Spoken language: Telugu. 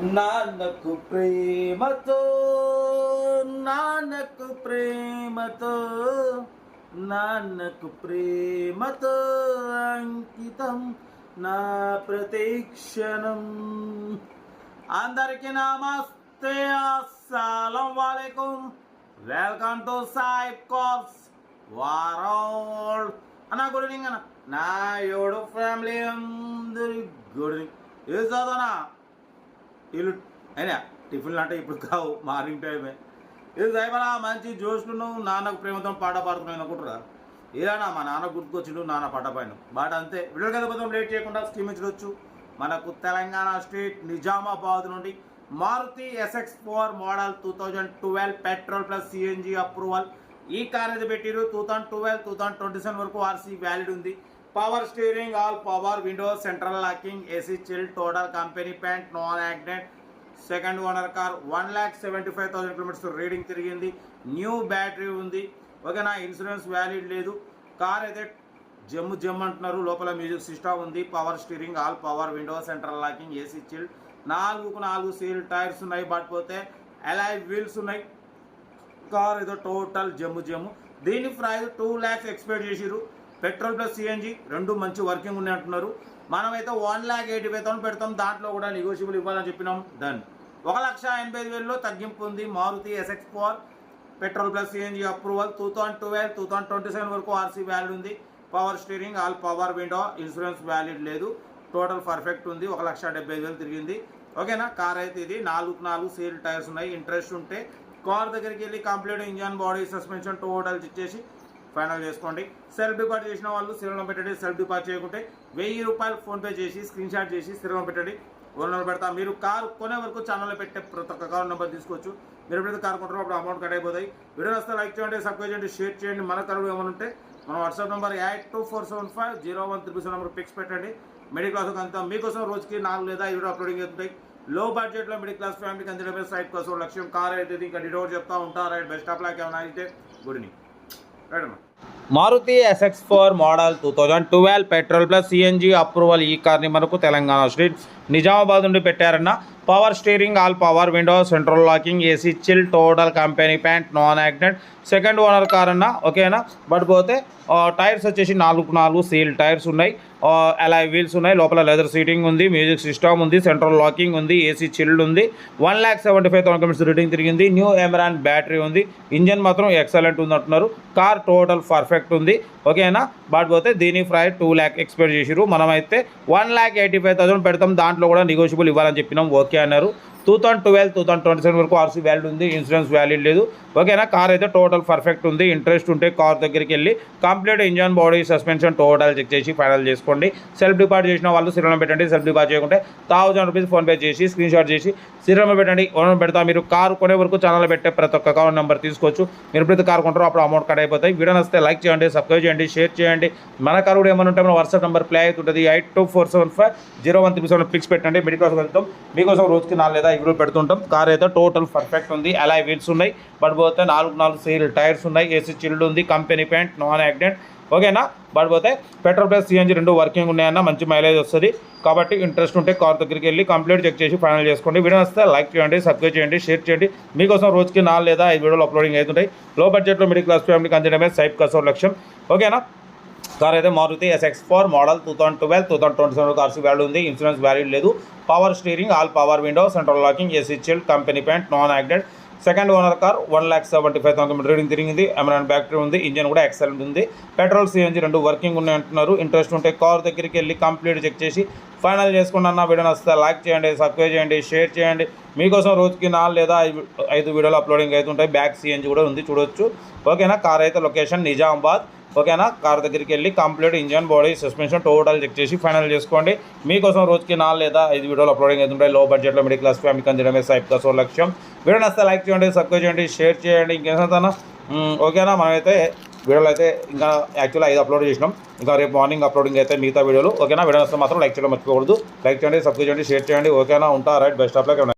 నాన్నకు ప్రేమతో నాన్నకు ప్రేమతో నాన్నకు ప్రేమతో అంకితం నా ప్రతీక్షణం. అందరికీ నమస్తే అస్సలం వాలేకుం. వెల్కమ్ టు సాయిబ్ కార్స్ వారోల్. అన్న గుడ్ ఈవినింగ్ అన్న. నా యోడు ఫ్యామిలీ అందరి గుడ్ ఈవినింగ్. ఏ చదవనా వీళ్ళు అయినా టిఫిన్లు అంటే ఇప్పుడు కావు మార్నింగ్ టైమే ఇది దయవలా మంచి జోష్ను నాన్నకు ప్రేమతో పాట పాడుతున్నాను అనుకుంటారా? ఏదైనా మా నాన్న గుర్తుకొచ్చిండు నాన్న పాట పైన బాట అంతే. వీడియో కదా మొత్తం లేట్ చేయకుండా స్కీమ్ ఇచ్చవచ్చు మనకు తెలంగాణ స్టేట్ నిజామాబాద్ నుండి Maruti SX four model two thousand twelve petrol plus CNG approval. ఈ కార్ అయితే పెట్టిరు two thousand twelve two thousand twenty seven వరకు ఆర్సీ వ్యాలిడ్ ఉంది. Power steering all power windows central locking AC chill total company paint non accident second owner car one lakh seventy five thousand kilometres reading తిరిగింది. న్యూ బ్యాటరీ ఉంది. ఓకే నా ఇన్సూరెన్స్ వ్యాలిడ్ లేదు. కార్ అయితే జమ్ము జమ్ అంటున్నారు. లోపల మ్యూజిక్ సిస్టమ్ ఉంది. Power steering all power window central locking AC chill నాలుగుకు నాలుగు సీల్ టైర్స్ ఉన్నాయి. బట్ పోతే అలాయ్ వీల్స్ ఉన్నాయి. కార్ ఏదో టోటల్ జమ్ము జమ్ము దీని ప్రైస్ టూ ల్యాక్స్ ఎక్స్పెక్ట్ చేసిరు పెట్రోల్ ప్లస్ సిఎన్జి రెండు మంచి వర్కింగ్ ఉన్నాయి అంటున్నారు. మనమైతే one lakh eighty five thousand పెడతాం. దాంట్లో కూడా నెగోషియబుల్ ఇవ్వాలని చెప్పినాం. డన్ ఒక లక్ష ఎనభై ఐదు వేలలో తగ్గింపు ఉంది. Maruti SX four petrol plus CNG approval two thousand twelve two thousand twenty seven వరకు ఆర్సీ వ్యాలిడ్ ఉంది. Power steering all power window insurance valid లేదు. టోటల్ పర్ఫెక్ట్ ఉంది. ఒక లక్ష డెబ్బై ఐదు వేలు తిరిగింది. ఓకేనా కార్ అయితే ఇది నాలుగు నాలుగు సీల్ టైర్స్ ఉన్నాయి. ఇంట్రెస్ట్ ఉంటే కార్ దగ్గరికి వెళ్ళి complete engine body suspension total ఇచ్చేసి ఫైనల్ చేసుకోండి. సెల్ఫ్ డిపాజిట్ చేసిన వాళ్ళు స్థిరంలో పెట్టండి. సెల్ఫ్ డిపాజిట్ చేయకుంటే వెయ్యి రూపాయలు ఫోన్పే చేసి స్క్రీన్ షాట్ చేసి స్థిరంలో పెట్టండి. ఓనర్ పెడతా. మీరు కారు కొనే వరకు ఛానల్లో పెట్టే ప్రతి ఒక్క కారు నెంబర్ తీసుకోవచ్చు. మీరు ఎప్పుడైతే కారు కొంటారో అప్పుడు అమౌంట్ కట్ అయిపోతాయి. వీడియో వస్తే లైక్ చేయండి సబ్స్క్రైబ్ చేయండి షేర్ చేయండి. మన కరువు ఏమైనా ఉంటే మన WhatsApp number eight two four seven five zero one triple seven number pics పెట్టండి. మిడిల్ క్లాస్ అంతా మీకోసం రోజుకి నాలుగు లేదా ఐదు అప్లోడింగ్ అవుతుంటాయి లో బడ్జెట్లో మిడిల్ క్లాస్ ఫ్యామిలీకి అందించడమే సైట్ కోసం లక్ష్యం. కార్ అయితే ఇంకా డిడోర్ చెప్తా ఉంటారు రైట్ బెస్ట్ ఆఫ్ లాక్ ఏమైనా అయితే. గుడ్ ఈవినింగ్ రైట్ అమ్మా. Maruti SX four model two thousand twelve petrol plus CNG approval ఈ కార్ని మనకు తెలంగాణ స్ట్రీట్ నిజామాబాద్ నుండి పెట్టారన్న power steering all power window central locking AC chill total company paint non accident second owner car అన్న ఓకేనా బట్ పోతే టైర్స్ వచ్చేసి నాలుగు నాలుగు సీల్ టైర్స్ ఉన్నాయి. అలా వీల్స్ ఉన్నాయి. లోపల లెదర్ సీటింగ్ ఉంది మ్యూజిక్ సిస్టమ్ ఉంది సెంట్రల్ లాకింగ్ ఉంది ఏసీ చిల్డ్ ఉంది. One lakh seventy five thousand kilometres reading తిరిగింది. న్యూ ఎమరాన్ బ్యాటరీ ఉంది. ఇంజన్ మాత్రం ఎక్సలెంట్ ఉంది అంటున్నారు. కార్ టోటల్ పర్ఫెక్ట్ ఉంది. ఓకేనా బట్ పోతే దీని ప్రైస్ టూ ల్యాక్ ఎక్స్పెక్ట్ చేసిరు మనమైతే one lakh eighty five thousand పెడతాం. దాంట్లో కూడా నెగోషియబుల్ ఇవ్వాలని చెప్పినాం. ఓకే అన్నారు. Two thousand twelve two thousand twenty seven వరకు ఆర్సీ వ్యాలిడ్ ఉంది ఇన్సూరెన్స్ వ్యాలిడ్ లేదు. ఓకేనా కార్ అయితే టోటల్ పర్ఫెక్ట్ ఉంది ఇంట్రెస్ట్ ఉంటే కార్ దగ్గరికి వెళ్ళి complete engine body suspension total check చేసి ఫైనల్ చేసుకోండి. సెల్ఫ్ డిపార్ట్ చేసిన వాళ్ళు సిరంలో పెట్టండి. సెల్ఫ్ డిపార్ట్ చేయకుంటే థౌసండ్ రూపీస్ ఫోన్పే చేసి స్క్రీన్ షాట్ చేసి సిరంలో పెట్టండి. ఓనర్ పెడతా. మీరు కారు కొనే వరకు ఛానల్ పెట్టే ప్రతి ఒక్క అకౌంట్ నెంబర్ తీసుకోవచ్చు. మీరు ఎప్పుడైతే కారు కొంటారో అప్పుడు అమౌంట్ కట్ అయిపోతాయి. వీడియో వస్తే లైక్ చేయండి సబ్స్క్రైబ్ చేయండి షేర్ చేయండి. మన కారు కూడా ఏమైనా ఉంటే మన వాట్సాప్ నెంబర్ ప్లే అవుతుంటుంది. Eight two four seven five zero one three seven pics పెట్టండి. మిడిల్ క్లాస్ వెళ్తాం. మీకోసం రోజుకి నాలుగు లేదా ఐదు పెడుతుంటాం. కార్ అయితే టోటల్ పర్ఫెక్ట్ ఉంది. అలాయ్ వీల్స్ ఉన్నాయి. బట్ పోతే నాలుగు నాలుగు సీల్ టైర్స్ ఉన్నాయి. ఏసీ చిల్డ్ ఉంది. కంపెనీ ప్యాంట్ నాన్ యాక్సిడెంట్ ఓకేనా బట్ పోతే పెట్రోల్ ప్లస్ సిఎన్జి రెండు వర్కింగ్ ఉన్నాయన్న మంచి మైలేజ్ వస్తుంది. కాబట్టి ఇంట్రెస్ట్ ఉంటే కార్ దగ్గరికి వెళ్ళి కంప్లీట్ చెక్ చేసి ఫైనల్ చేసుకోండి. వీడియో వస్తే లైక్ చేయండి సబ్స్క్రైబ్ చేయండి షేర్ చేయండి. మీకోసం రోజుకి నాలుగు లేదా ఐదు వీడియోలు అప్లోడింగ్ అవుతుంటాయి. లో బడ్జెట్లో మిడిల్ క్లాస్ ఫ్యామిలీకి అందించడమే సైప్ కసోర్ లక్ష్యం. ఓకేనా కార్ అయితే Maruti SX four model two thousand twelve two thousand twenty seven cars value ఉంది. ఇన్సూరెన్స్ వాల్యూ లేదు. Power steering all power window central locking AC chill company paint non acted second owner car one lakh seventy five thousand reading తిరిగింది. అమెరాన్ బ్యాటరీ ఉంది. ఇంజన్ కూడా ఎక్సలెంట్ ఉంది. పెట్రోల్ సిఎన్జి రెండు వర్కింగ్ ఉన్నాయి అంటున్నారు. ఇంట్రెస్ట్ ఉంటే కార్ దగ్గరికి వెళ్ళి కంప్లీట్ చెక్ చేసి ఫైనల్ చేసుకున్న అన్న వీడియో వస్తే లైక్ చేయండి సబ్స్క్రైబ్ చేయండి షేర్ చేయండి. మీకోసం రోజుకి నాలుగు లేదా ఐదు ఐదు వీడియోలు అప్లోడింగ్ అవుతుంటాయి బ్యాక్ సిఎన్జి కూడా ఉంది. చూడొచ్చు. ఓకేనా కార్ అయితే లొకేషన్ నిజామాబాద్. ఓకేనా? కార్ దగ్గరికి వెళ్ళి complete engine body suspension total check చేసి ఫైనల్ చేసుకోండి. మీకోసం రోజుకి నాలుగు లేదా ఐదు వీడియోలు అప్లోడింగ్ అవుతుంటాయి లో బడ్జెట్లో మిడిల్ క్లాస్ ఫ్యామిలీకి అందడమే సైప్ సో లక్ష్యం వీడియో నస్తే లైక్ చేయండి సబ్స్క్రైబ్ చేయండి షేర్ చేయండి. ఇంకేనా ఓకేనా? మనమైతే వీడియోలు అయితే ఇంకా యాక్చువల్గా ఐదు అప్లోడ్ చేసినాం. ఇంకా రేపు మార్నింగ్ అప్లోడింగ్ అయితే మిగతా వీడియోలు. ఓకేనా? వీడియో నస్తే మాత్రం లైక్ చేయడం మర్చిపోకూడదు. లైక్ చేయండి సబ్స్క్రైబ్ చేయండి షేర్ చేయండి. ఓకేనా? ఉంటా రైట్ బెస్ట్ ఆఫ్ లైక్